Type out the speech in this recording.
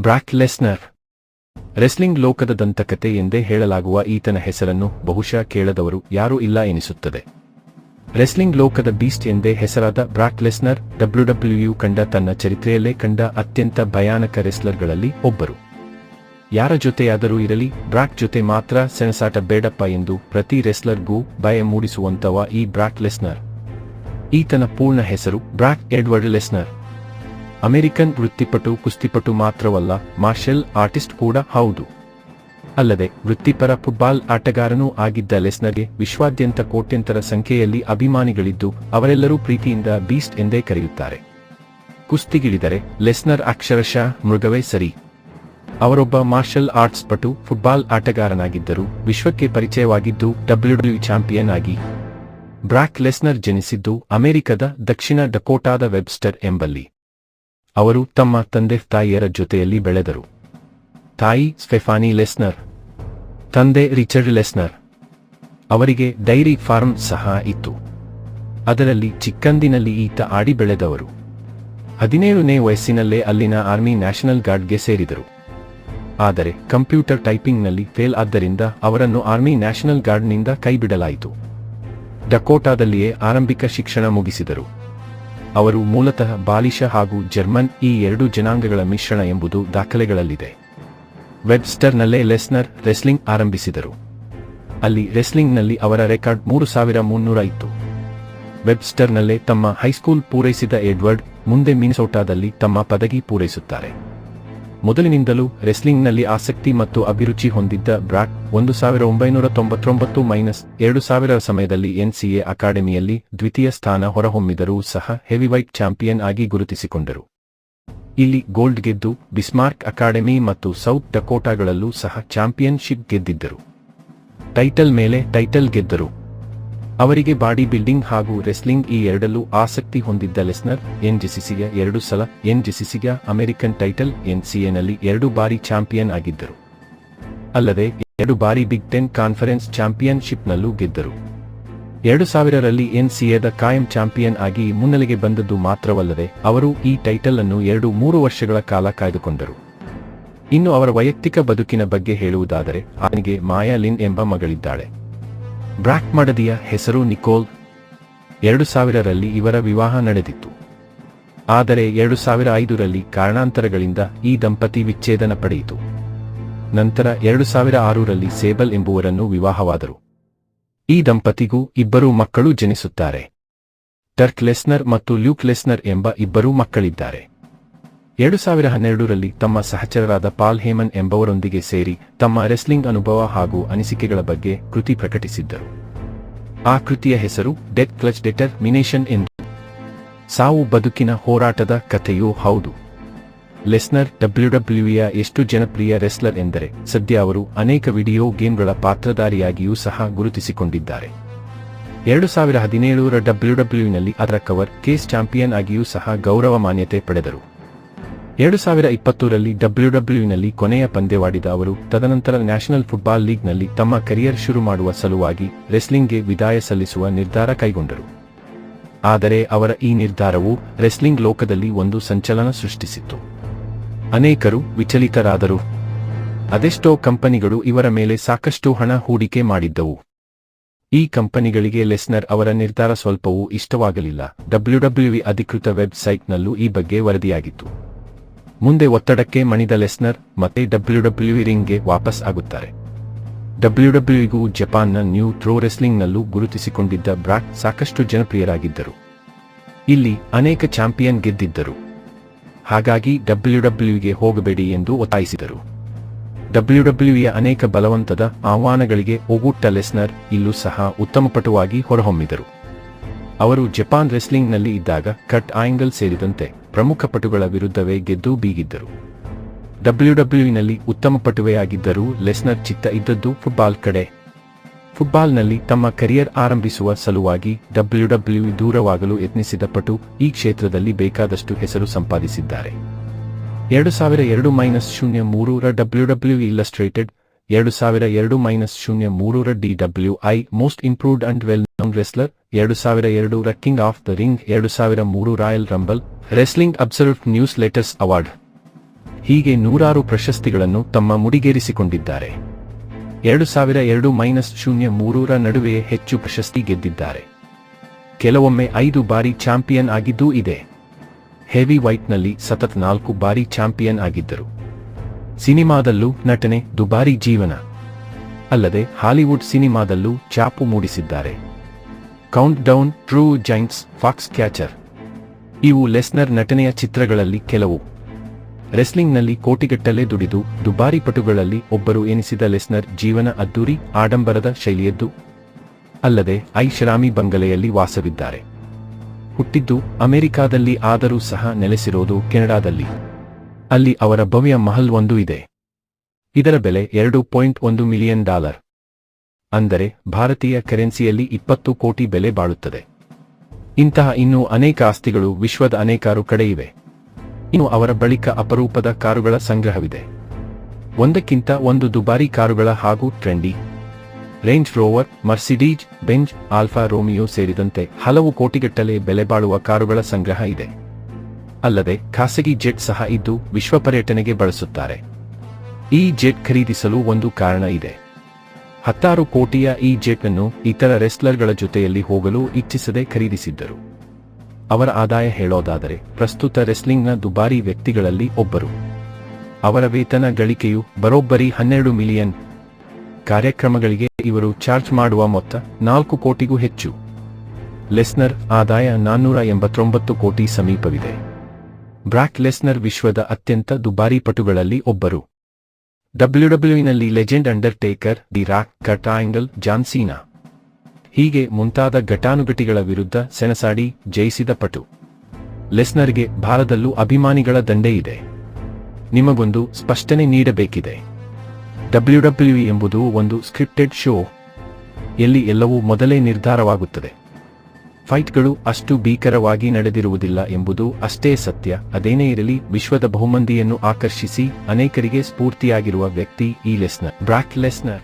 ಬ್ರಾಕ್ Lesnar. Wrestling ಲೋಕದ ದಂತಕತೆ ಎಂದೇ ಹೇಳಲಾಗುವ ಈತನ ಹೆಸರನ್ನು ಬಹುಶಃ ಕೇಳದವರು ಯಾರೂ ಇಲ್ಲ ಎನಿಸುತ್ತದೆ. ರೆಸ್ಲಿಂಗ್ ಲೋಕದ ಬೀಸ್ಟ್ ಎಂದೇ ಹೆಸರಾದ ಬ್ರಾಕ್ ಲೆಸ್ನರ್ ಡಬ್ಲ್ಯೂಡಬ್ಲ್ಯೂಯು ಕಂಡ ತನ್ನ ಚರಿತ್ರೆಯಲ್ಲೇ ಕಂಡ ಅತ್ಯಂತ ಭಯಾನಕ ರೆಸ್ಲರ್ಗಳಲ್ಲಿ ಒಬ್ಬರು. ಯಾರ ಜೊತೆಯಾದರೂ ಇರಲಿ, ಬ್ರಾಕ್ ಜೊತೆ ಮಾತ್ರ ಸೆಣಸಾಟ ಬೇಡಪ್ಪ ಎಂದು ಪ್ರತಿ ರೆಸ್ಲರ್ಗೂ ಭಯ ಮೂಡಿಸುವಂತವ ಈ ಬ್ರಾಕ್ ಲೆಸ್ನರ್. ಈತನ ಪೂರ್ಣ ಹೆಸರು ಬ್ರಾಕ್ ಎಡ್ವರ್ಡ್ ಲೆಸ್ನರ್. ಅಮೆರಿಕನ್ ವೃತ್ತಿಪಟು ಕುಸ್ತಿಪಟು ಮಾತ್ರವಲ್ಲ, ಮಾರ್ಷಲ್ ಆರ್ಟಿಸ್ಟ್ ಕೂಡ ಹೌದು. ಅಲ್ಲದೆ, ವೃತ್ತಿಪರ ಫುಟ್ಬಾಲ್ ಆಟಗಾರನೂ ಆಗಿದ್ದ ಲೆಸ್ನರ್ಗೆ ವಿಶ್ವಾದ್ಯಂತ ಕೋಟ್ಯಂತರ ಸಂಖ್ಯೆಯಲ್ಲಿ ಅಭಿಮಾನಿಗಳಿದ್ದು, ಅವರೆಲ್ಲರೂ ಪ್ರೀತಿಯಿಂದ ಬೀಸ್ಟ್ ಎಂದೇ ಕರೆಯುತ್ತಾರೆ. ಕುಸ್ತಿಗಿಳಿದರೆ ಲೆಸ್ನರ್ ಅಕ್ಷರಶಃ ಮೃಗವೇ ಸರಿ. ಅವರೊಬ್ಬ ಮಾರ್ಷಲ್ ಆರ್ಟ್ಸ್ ಪಟು, ಫುಟ್ಬಾಲ್ ಆಟಗಾರನಾಗಿದ್ದರು, ವಿಶ್ವಕ್ಕೆ ಪರಿಚಯವಾಗಿದ್ದು ಡಬ್ಲ್ಯೂಡಬ್ಲ್ಯೂ ಚಾಂಪಿಯನ್ ಆಗಿ ಬ್ರಾಕ್ ಲೆಸ್ನರ್ ಜನಿಸಿದ್ದು ಅಮೆರಿಕದ ದಕ್ಷಿಣ ಡಕೋಟಾದ ವೆಬ್ಸ್ಟರ್ ಎಂಬಲ್ಲಿ. ಅವರು ತಮ್ಮ ತಂದೆ ತಾಯಿಯರ ಜೊತೆಯಲ್ಲಿ ಬೆಳೆದರು. ತಾಯಿ ಸ್ಟೆಫಾನಿ ಲೆಸ್ನರ್, ತಂದೆ ರಿಚರ್ಡ್ ಲೆಸ್ನರ್. ಅವರಿಗೆ ಡೈರಿ ಫಾರ್ಮ್ ಸಹ ಇತ್ತು. ಅದರಲ್ಲಿ ಚಿಕ್ಕಂದಿನಲ್ಲಿ ಈತ ಆಡಿ ಬೆಳೆದವರು. ಹದಿನೇಳನೇ ವಯಸ್ಸಿನಲ್ಲೇ ಅಲ್ಲಿನ ಆರ್ಮಿ ನ್ಯಾಷನಲ್ ಗಾರ್ಡ್ಗೆ ಸೇರಿದರು. ಆದರೆ ಕಂಪ್ಯೂಟರ್ ಟೈಪಿಂಗ್ನಲ್ಲಿ ಫೇಲ್ ಆದ್ದರಿಂದ ಅವರನ್ನು ಆರ್ಮಿ ನ್ಯಾಷನಲ್ ಗಾರ್ಡ್ನಿಂದ ಕೈಬಿಡಲಾಯಿತು. ಡಕೋಟಾದಲ್ಲಿಯೇ ಆರಂಭಿಕ ಶಿಕ್ಷಣ ಮುಗಿಸಿದರು. ಅವರು ಮೂಲತಃ ಬಾಲಿಶ ಹಾಗೂ ಜರ್ಮನ್ ಈ ಎರಡು ಜನಾಂಗಗಳ ಮಿಶ್ರಣ ಎಂಬುದು ದಾಖಲೆಗಳಲ್ಲಿದೆ. ವೆಬ್ಸ್ಟರ್ನಲ್ಲೇ ಲೆಸ್ನರ್ ರೆಸ್ಲಿಂಗ್ ಆರಂಭಿಸಿದರು. ಅಲ್ಲಿ ರೆಸ್ಲಿಂಗ್ನಲ್ಲಿ ಅವರ ರೆಕಾರ್ಡ್ ಮೂರು ಸಾವಿರ ಮುನ್ನೂರ ಇತ್ತು. ವೆಬ್ಸ್ಟರ್ನಲ್ಲೇ ತಮ್ಮ ಹೈಸ್ಕೂಲ್ ಪೂರೈಸಿದ ಎಡ್ವರ್ಡ್, ಮುಂದೆ ಮಿನಿಸೋಟಾದಲ್ಲಿ ತಮ್ಮ ಪದವಿ ಪೂರೈಸುತ್ತಾರೆ. ಮೊದಲಿನಿಂದಲೂ ರೆಸ್ಲಿಂಗ್ನಲ್ಲಿ ಆಸಕ್ತಿ ಮತ್ತು ಅಭಿರುಚಿ ಹೊಂದಿದ್ದ ಬ್ರಾಕ್ ಒಂದು ಸಾವಿರ ಒಂಬೈನೂರ ತೊಂಬತ್ತೊಂಬತ್ತು ಮೈನಸ್ ಎರಡು ಸಾವಿರ ಸಮಯದಲ್ಲಿ ಎನ್ಸಿಎ ಅಕಾಡೆಮಿಯಲ್ಲಿ ದ್ವಿತೀಯ ಸ್ಥಾನ ಹೊರಹೊಮ್ಮಿದರೂ ಸಹ ಹೆವಿವೈಟ್ ಚಾಂಪಿಯನ್ ಆಗಿ ಗುರುತಿಸಿಕೊಂಡರು. ಇಲ್ಲಿ ಗೋಲ್ಡ್ ಗೆದ್ದು ಬಿಸ್ಮಾರ್ಕ್ ಅಕಾಡೆಮಿ ಮತ್ತು ಸೌತ್ ಡಕೋಟಾಗಳಲ್ಲೂ ಸಹ ಚಾಂಪಿಯನ್ಶಿಪ್ ಗೆದ್ದಿದ್ದರು. ಟೈಟಲ್ ಮೇಲೆ ಟೈಟಲ್ ಗೆದ್ದರು. ಅವರಿಗೆ ಬಾಡಿ ಬಿಲ್ಡಿಂಗ್ ಹಾಗೂ ರೆಸ್ಲಿಂಗ್ ಈ ಎರಡಲ್ಲೂ ಆಸಕ್ತಿ ಹೊಂದಿದ್ದ ಲೆಸ್ನರ್ ಎನ್ಜೆಸಿಸಿಯ ಎರಡು ಸಲ, ಎನ್ ಜೆಸಿಸಿಗೆ ಅಮೆರಿಕನ್ ಟೈಟಲ್ ಎನ್ಸಿಎನಲ್ಲಿ ಎರಡು ಬಾರಿ ಚಾಂಪಿಯನ್ ಆಗಿದ್ದರು. ಅಲ್ಲದೆ, ಎರಡು ಬಾರಿ ಬಿಗ್ ಟೆನ್ ಕಾನ್ಫರೆನ್ಸ್ ಚಾಂಪಿಯನ್ಶಿಪ್ನಲ್ಲೂ ಗೆದ್ದರು. ಎರಡು ಸಾವಿರರಲ್ಲಿ ಎನ್ಸಿಎದ ಕಾಯಂ ಚಾಂಪಿಯನ್ ಆಗಿ ಮುನ್ನೆಲೆಗೆ ಬಂದದ್ದು ಮಾತ್ರವಲ್ಲದೆ, ಅವರು ಈ ಟೈಟಲ್ ಅನ್ನು ಎರಡು ಮೂರು ವರ್ಷಗಳ ಕಾಲ ಕಾಯ್ದುಕೊಂಡರು. ಇನ್ನು ಅವರ ವೈಯಕ್ತಿಕ ಬದುಕಿನ ಬಗ್ಗೆ ಹೇಳುವುದಾದರೆ ಅವನಿಗೆ ಮಾಯಾಲಿನ್ ಎಂಬ ಮಗಳಿದ್ದಾಳೆ. ಬ್ರಾಕ್ ಮಡದಿಯ ಹೆಸರು ನಿಕೋಲ್. ಎರಡು ಸಾವಿರರಲ್ಲಿ ಇವರ ವಿವಾಹ ನಡೆದಿತ್ತು. ಆದರೆ ಎರಡು ಸಾವಿರ ಐದರಲ್ಲಿ ಕಾರಣಾಂತರಗಳಿಂದ ಈ ದಂಪತಿ ವಿಚ್ಛೇದನ ಪಡೆಯಿತು. ನಂತರ ಎರಡು ಸಾವಿರ ಆರರಲ್ಲಿ ಸೇಬಲ್ ಎಂಬುವರನ್ನು ವಿವಾಹವಾದರು. ಈ ದಂಪತಿಗೂ ಇಬ್ಬರು ಮಕ್ಕಳು ಜನಿಸುತ್ತಾರೆ. ಟರ್ಕ್ ಲೆಸ್ನರ್ ಮತ್ತು ಲ್ಯೂಕ್ ಲೆಸ್ನರ್ ಎಂಬ ಇಬ್ಬರೂ ಮಕ್ಕಳಿದ್ದಾರೆ. ಎರಡು ಸಾವಿರ ಹನ್ನೆರಡರಲ್ಲಿ ತಮ್ಮ ಸಹಚರರಾದ ಪಾಲ್ ಹೇಮನ್ ಎಂಬವರೊಂದಿಗೆ ಸೇರಿ ತಮ್ಮ ರೆಸ್ಲಿಂಗ್ ಅನುಭವ ಹಾಗೂ ಅನಿಸಿಕೆಗಳ ಬಗ್ಗೆ ಕೃತಿ ಪ್ರಕಟಿಸಿದ್ದರು. ಆ ಕೃತಿಯ ಹೆಸರು ಡೆತ್ ಕ್ಲಚ್ ಡೆಟರ್ಮಿನೇಷನ್ ಎಂದು. ಸಾವು ಬದುಕಿನ ಹೋರಾಟದ ಕಥೆಯೂ ಹೌದು. ಲೆಸ್ನರ್ ಡಬ್ಲ್ಯೂಡಬ್ಲ್ಯೂಯ ಎಷ್ಟು ಜನಪ್ರಿಯ ರೆಸ್ಲರ್ ಎಂದರೆ ಸದ್ಯ ಅವರು ಅನೇಕ ವಿಡಿಯೋ ಗೇಮ್ಗಳ ಪಾತ್ರಧಾರಿಯಾಗಿಯೂ ಸಹ ಗುರುತಿಸಿಕೊಂಡಿದ್ದಾರೆ. ಎರಡು ಸಾವಿರ ಹದಿನೇಳರ ಡಬ್ಲ್ಯೂಡಬ್ಲ್ಯೂನಲ್ಲಿ ಅದರ ಕವರ್ ಕೇಸ್ ಚಾಂಪಿಯನ್ ಆಗಿಯೂ ಸಹ ಗೌರವ ಮಾನ್ಯತೆ ಪಡೆದರು. ಎರಡು ಸಾವಿರ ಇಪ್ಪತ್ತರಲ್ಲಿ ಡಬ್ಲ್ಯೂಡಬ್ಲ್ಯೂನಲ್ಲಿ ಕೊನೆಯ ಪಂದ್ಯವಾಡಿದ ಅವರು, ತದನಂತರ ನ್ಯಾಷನಲ್ ಫುಟ್ಬಾಲ್ ಲೀಗ್ನಲ್ಲಿ ತಮ್ಮ ಕರಿಯರ್ ಶುರು ಮಾಡುವ ಸಲುವಾಗಿ ರೆಸ್ಲಿಂಗ್ಗೆ ವಿದಾಯ ಸಲ್ಲಿಸುವ ನಿರ್ಧಾರ ಕೈಗೊಂಡರು. ಆದರೆ ಅವರ ಈ ನಿರ್ಧಾರವು ರೆಸ್ಲಿಂಗ್ ಲೋಕದಲ್ಲಿ ಒಂದು ಸಂಚಲನ ಸೃಷ್ಟಿಸಿತ್ತು. ಅನೇಕರು ವಿಚಲಿತರಾದರು. ಅದೆಷ್ಟೋ ಕಂಪನಿಗಳು ಇವರ ಮೇಲೆ ಸಾಕಷ್ಟು ಹಣ ಹೂಡಿಕೆ ಮಾಡಿದ್ದವು. ಈ ಕಂಪನಿಗಳಿಗೆ ಲೆಸ್ನರ್ ಅವರ ನಿರ್ಧಾರ ಸ್ವಲ್ಪವೂ ಇಷ್ಟವಾಗಲಿಲ್ಲ. ಡಬ್ಲ್ಯೂಡಬ್ಲ್ಯೂಇ ಅಧಿಕೃತ ವೆಬ್ಸೈಟ್ನಲ್ಲೂ ಈ ಬಗ್ಗೆ ವರದಿಯಾಗಿತ್ತು. ಮುಂದೆ ಒತ್ತಡಕ್ಕೆ ಮಣಿದ ಲೆಸ್ನರ್ ಮತ್ತೆ ಡಬ್ಲ್ಯೂಡಬ್ಲ್ಯೂಇ ರಿಂಗ್ಗೆ ವಾಪಸ್ ಆಗುತ್ತಾರೆ. ಡಬ್ಲ್ಯೂಡಬ್ಲ್ಯೂಇಗೂ ಜಪಾನ್ನ ನ್ಯೂ ಥ್ರೋ ರೆಸ್ಲಿಂಗ್ನಲ್ಲೂ ಗುರುತಿಸಿಕೊಂಡಿದ್ದ ಬ್ರಾಕ್ ಸಾಕಷ್ಟು ಜನಪ್ರಿಯರಾಗಿದ್ದರು. ಇಲ್ಲಿ ಅನೇಕ ಚಾಂಪಿಯನ್ ಗೆದ್ದಿದ್ದರು. ಹಾಗಾಗಿ ಡಬ್ಲ್ಯೂಡಬ್ಲ್ಯೂಗೆ ಹೋಗಬೇಡಿ ಎಂದು ಒತ್ತಾಯಿಸಿದರು. ಡಬ್ಲ್ಯೂಡಬ್ಲ್ಯೂಯ ಅನೇಕ ಬಲವಂತದ ಆಹ್ವಾನಗಳಿಗೆ ಒಗುಟ್ಟ ಲೆಸ್ನರ್ ಇಲ್ಲೂ ಸಹ ಉತ್ತಮಪಟುವಾಗಿ ಹೊರಹೊಮ್ಮಿದರು. ಅವರು ಜಪಾನ್ ರೆಸ್ಲಿಂಗ್ನಲ್ಲಿ ಇದ್ದಾಗ ಕಟ್ ಆಂಗಲ್ ಸೇರಿದಂತೆ ಪ್ರಮುಖ ಪಟುಗಳ ವಿರುದ್ಧವೇ ಗೆದ್ದು ಬೀಗಿದ್ದರು. ಡಬ್ಲ್ಯೂಡಬ್ಲ್ಯೂನಲ್ಲಿ ಉತ್ತಮ ಪಟುವೆಯಾಗಿದ್ದರೂ ಲೆಸ್ನರ್ ಚಿತ್ತ ಇದ್ದದ್ದು ಫುಟ್ಬಾಲ್ ಕಡೆ. ಫುಟ್ಬಾಲ್ನಲ್ಲಿ ತಮ್ಮ ಕರಿಯರ್ ಆರಂಭಿಸುವ ಸಲುವಾಗಿ ಡಬ್ಲ್ಯೂಡಬ್ಲ್ಯೂ ದೂರವಾಗಲು ಯತ್ನಿಸಿದ ಪಟು ಈ ಕ್ಷೇತ್ರದಲ್ಲಿ ಬೇಕಾದಷ್ಟು ಹೆಸರು ಸಂಪಾದಿಸಿದ್ದಾರೆ. ಎರಡು ಸಾವಿರ ಎರಡು ಮೈನಸ್ ಶೂನ್ಯ ಮೂರರ ಡಬ್ಲ್ಯೂಡಬ್ಲ್ಯೂ ಇಲ್ಲಸ್ಟ್ರೇಟೆಡ್ ಎರಡು ಸಾವಿರ ಎರಡು ಮೈನಸ್ ಶೂನ್ಯ ಮೂರರ D W I, most improved and well known wrestler, ಎರಡು ಸಾವಿರ ಎರಡರ ಕಿಂಗ್ ಆಫ್ ದ ರಿಂಗ್, ಎರಡು ಸಾವಿರ ಮೂರು Royal Rumble, wrestling observe newsletters award. ಹೀಗೆ ನೂರಾರು ಪ್ರಶಸ್ತಿಗಳನ್ನು ತಮ್ಮ ಮುಡಿಗೇರಿಸಿಕೊಂಡಿದ್ದಾರೆ. ಎರಡು ಸಾವಿರ ಎರಡು ಮೈನಸ್ ಶೂನ್ಯ ಮೂರರ ನಡುವೆಯೇ ಹೆಚ್ಚು ಪ್ರಶಸ್ತಿ ಗೆದ್ದಿದ್ದಾರೆ. ಕೆಲವೊಮ್ಮೆ ಐದು ಬಾರಿ ಚಾಂಪಿಯನ್ ಆಗಿದ್ದೂ ಇದೆ. ಹೆವಿ ವೈಟ್ನಲ್ಲಿ ಸತತ ನಾಲ್ಕು ಬಾರಿ ಚಾಂಪಿಯನ್ ಆಗಿದ್ದರು. ಸಿನಿಮಾದಲ್ಲೂ ನಟನೆ ದುಬಾರಿ ಜೀವನ. ಅಲ್ಲದೆ ಹಾಲಿವುಡ್ ಸಿನಿಮಾದಲ್ಲೂ ಚಾಪು ಮೂಡಿಸಿದ್ದಾರೆ. Count down true Giants Foxcatcher ಇವು ಲೆಸ್ನರ್ ನಟನೆಯ ಚಿತ್ರಗಳಲ್ಲಿ ಕೆಲವು. ರೆಸ್ಲಿಂಗ್ನಲ್ಲಿ ಕೋಟಿಗಟ್ಟಲೆ ದುಡಿದು ದುಬಾರಿ ಪಟುಗಳಲ್ಲಿ ಒಬ್ಬರು ಎನಿಸಿದ ಲೆಸ್ನರ್ ಜೀವನ ಅದ್ದೂರಿ ಆಡಂಬರದ ಶೈಲಿಯದ್ದು. ಅಲ್ಲದೆ ಐಷರಾಮಿ ಬಂಗಲೆಯಲ್ಲಿ ವಾಸವಿದ್ದಾರೆ. ಹುಟ್ಟಿದ್ದು ಅಮೆರಿಕಾದಲ್ಲಿ ಆದರೂ ಸಹ ನೆಲೆಸಿರೋದು ಕೆನಡಾದಲ್ಲಿ. ಅಲ್ಲಿ ಅವರ ಭವ್ಯ ಮಹಲ್ ಒಂದು ಇದೆ. ಇದರ ಬೆಲೆ ಎರಡು ಪಾಯಿಂಟ್ ಒಂದು ಮಿಲಿಯನ್ ಡಾಲರ್. ಅಂದರೆ ಭಾರತೀಯ ಕರೆನ್ಸಿಯಲ್ಲಿ ಇಪ್ಪತ್ತು ಕೋಟಿ ಬೆಲೆ ಬಾಳುತ್ತದೆ. ಇಂತಹ ಇನ್ನೂ ಅನೇಕ ಆಸ್ತಿಗಳು ವಿಶ್ವದ ಅನೇಕಾರು ಕಡೆ ಇವೆ. ಇನ್ನು ಅವರ ಬಳಿಕ ಅಪರೂಪದ ಕಾರುಗಳ ಸಂಗ್ರಹವಿದೆ. ಒಂದಕ್ಕಿಂತ ಒಂದು ದುಬಾರಿ ಕಾರುಗಳ ಹಾಗೂ trendy, Range Rover Mercedes Benz, Alfa Romeo ಸೇರಿದಂತೆ ಹಲವು ಕೋಟಿಗಟ್ಟಲೆ ಬೆಲೆ ಬಾಳುವ ಕಾರುಗಳ ಸಂಗ್ರಹ ಇದೆ. ಅಲ್ಲದೆ ಖಾಸಗಿ ಜೆಟ್ ಸಹ ಇದ್ದು ವಿಶ್ವ ಪರ್ಯಟನೆಗೆ ಬಳಸುತ್ತಾರೆ. ಈ ಜೆಟ್ ಖರೀದಿಸಲು ಒಂದು ಕಾರಣ ಇದೆ. ಹತ್ತಾರು ಕೋಟಿಯ ಈ ಜೆಟ್ ಅನ್ನು ಇತರ ರೆಸ್ಲರ್ಗಳ ಜೊತೆಯಲ್ಲಿ ಹೋಗಲು ಇಚ್ಛಿಸದೆ ಖರೀದಿಸಿದ್ದರು. ಅವರ ಆದಾಯ ಹೇಳೋದಾದರೆ ಪ್ರಸ್ತುತ ರೆಸ್ಲಿಂಗ್ನ ದುಬಾರಿ ವ್ಯಕ್ತಿಗಳಲ್ಲಿ ಒಬ್ಬರು. ಅವರ ವೇತನ ಗಳಿಕೆಯು ಬರೋಬ್ಬರಿ ಹನ್ನೆರಡು ಮಿಲಿಯನ್. ಕಾರ್ಯಕ್ರಮಗಳಿಗೆ ಇವರು ಚಾರ್ಜ್ ಮಾಡುವ ಮೊತ್ತ ನಾಲ್ಕು ಕೋಟಿಗೂ ಹೆಚ್ಚು. ಲೆಸ್ನರ್ ಆದಾಯ ನಾನ್ನೂರ ಎಂಬತ್ತೊಂಬತ್ತು ಕೋಟಿ ಸಮೀಪವಿದೆ. ಬ್ರಾಕ್ ಲೆಸ್ನರ್ ವಿಶ್ವದ ಅತ್ಯಂತ ದುಬಾರಿ ಪಟುಗಳಲ್ಲಿ ಒಬ್ಬರು. ಡಬ್ಲ್ಯೂಡಬ್ಲ್ಯೂನಲ್ಲಿ legend Undertaker the Rock Kurt Angle John Cena ಹೀಗೆ ಮುಂತಾದ ಘಟಾನುಘಟಿಗಳ ವಿರುದ್ಧ ಸೆಣಸಾಡಿ ಜಯಿಸಿದ ಪಟು. ಲೆಸ್ನರ್ಗೆ ಭಾರದಲ್ಲೂ ಅಭಿಮಾನಿಗಳ ದಂಡೆ ಇದೆ. ನಿಮಗೊಂದು ಸ್ಪಷ್ಟನೆ ನೀಡಬೇಕಿದೆ. ಡಬ್ಲ್ಯೂಡಬ್ಲ್ಯೂ ಎಂಬುದು ಒಂದು ಸ್ಕ್ರಿಪ್ಟೆಡ್ ಶೋ. ಎಲ್ಲಿ ಎಲ್ಲವೂ ಮೊದಲೇ ನಿರ್ಧಾರವಾಗುತ್ತದೆ. ಫೈಟ್ಗಳು ಅಷ್ಟು ಭೀಕರವಾಗಿ ನಡೆದಿರುವುದಿಲ್ಲ ಎಂಬುದು ಅಷ್ಟೇ ಸತ್ಯ. ಅದೇನೇ ಇರಲಿ, ವಿಶ್ವದ ಬಹುಮಂದಿಯನ್ನು ಆಕರ್ಷಿಸಿ, ಅನೇಕರಿಗೆ ಸ್ಫೂರ್ತಿಯಾಗಿರುವ ವ್ಯಕ್ತಿ ಈ ಲೆಸ್ನರ್. ಬ್ರಾಕ್ ಲೆಸ್ನರ್.